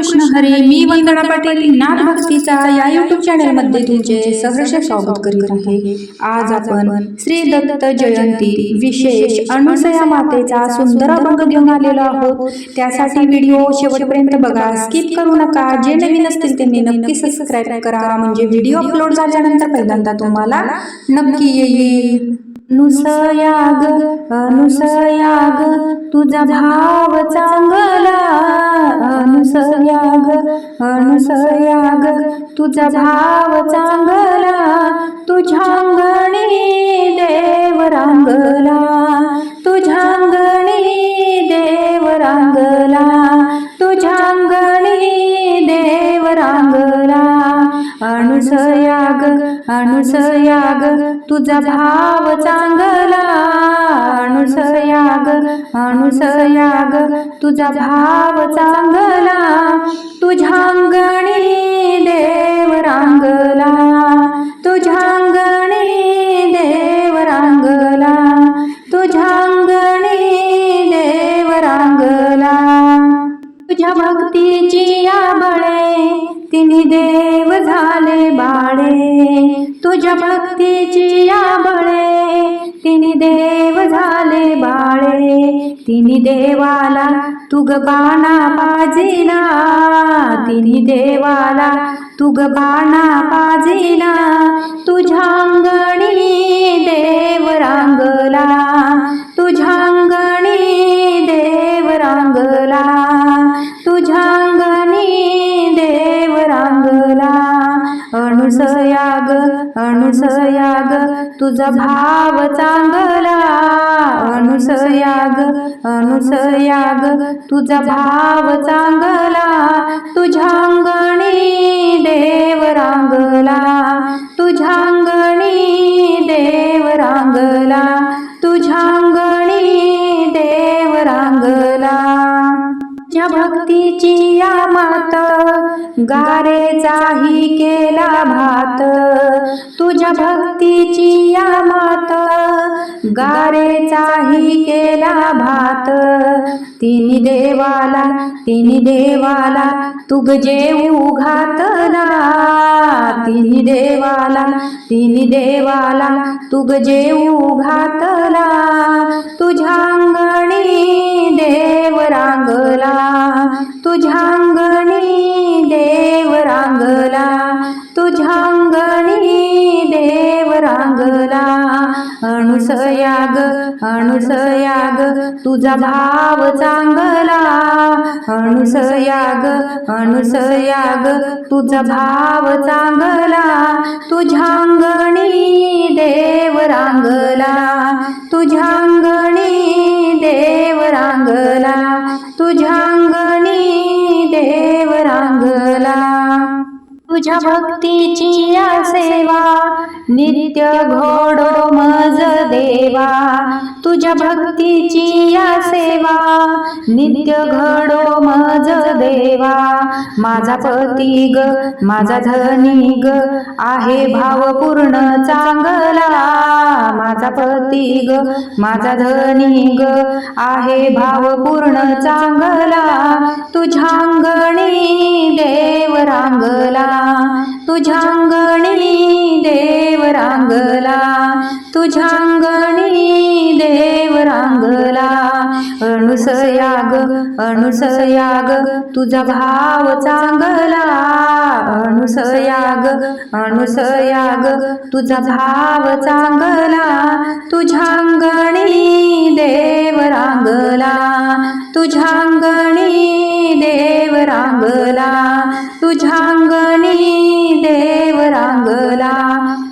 कृष्ण हरी मी वंदना पाटील नाथ भक्तीचा या युट्यूब चॅनलमध्ये तुमचे सहर्ष स्वागत करीत आहे. आज आपण श्री दत्त जयंती विशेष अनुसया मातेचा सुंदर अभंग घेऊन आलेलो आहोत. त्यासाठी व्हिडिओ शेवटपर्यंत बघा. स्किप करू नका. जे नवीन असतील त्यांनी नक्की सबस्क्राईब करा. म्हणजे व्हिडिओ अपलोड झाल्यानंतर पहिल्यांदा तुम्हाला नक्की येईल. नुसयाग अनुसयाग तुझा भाव चांगला. अनुसयाग अनुसयाग तुझा भाव चांगला. तुझ्या अंगणी देव रांगला अनुसयाग तुझा भाव चांगला. अनुसयाग अनुसयाग तुझा भाव चांगला. तुझ्या अंगणी देव रांगला. तुझ्या अंगणी देव रांगला. तुझ्या अंगणी देव रांगला. तुझ्या भक्तीची आबळे तिन्ही देव तुझ्या भक्तीची आबळे तिने देव झाले बाळे. तिने देवाला तुग बाणा पाजिला. तिने देवाला तुग बाणा पाजिला. तुझ्या अंगणी देव रांगला. अनुसयाग तुझा भाव चांगला. अनुसयाग अनुसयाग तुझा भाव चांगला. तुझ्या अंगणी देव रांगला. तुझ्या अंगणी देव रांग गारेचाही केला भात तुझ्या भक्तीची या मात गारेचाही केला भात. तिनी देवाला तिनी देवाला तुग जेऊ घातला तिनी देवाला तिनी देवाला तुग जेऊ घातला तुझ्या अंग अंगणी देव रांगला. अनुसयाग अनुसयाग तुझा भाव चांगला. अनुसयाग अनुसयाग तुझा भाव चांगला. तुझ्या अंगणी तुझ्या भक्तीची या सेवा नित्य घोडो मज देवा तुझ्या भक्तीची या सेवा. नित्य घडो मज देवा माझा पती ग माझा धनी ग आहे भावपूर्ण चांगला. माझा पती ग माझा धनी ग आहे भावपूर्ण चांगला. तुझ्या अंगणी देव रांगला तुझ्या अंगणी रांगला तुझ्या अंगणी देव रांगला. अणुसयाग अणुसयाग तुझा भाव चांगला. अणुसयाग अणुसयाग तुझा भाव चांगला. तुझ्या अंगणी देव रांगला. तुझ्या अंगणी देव रांगला. तुझ्या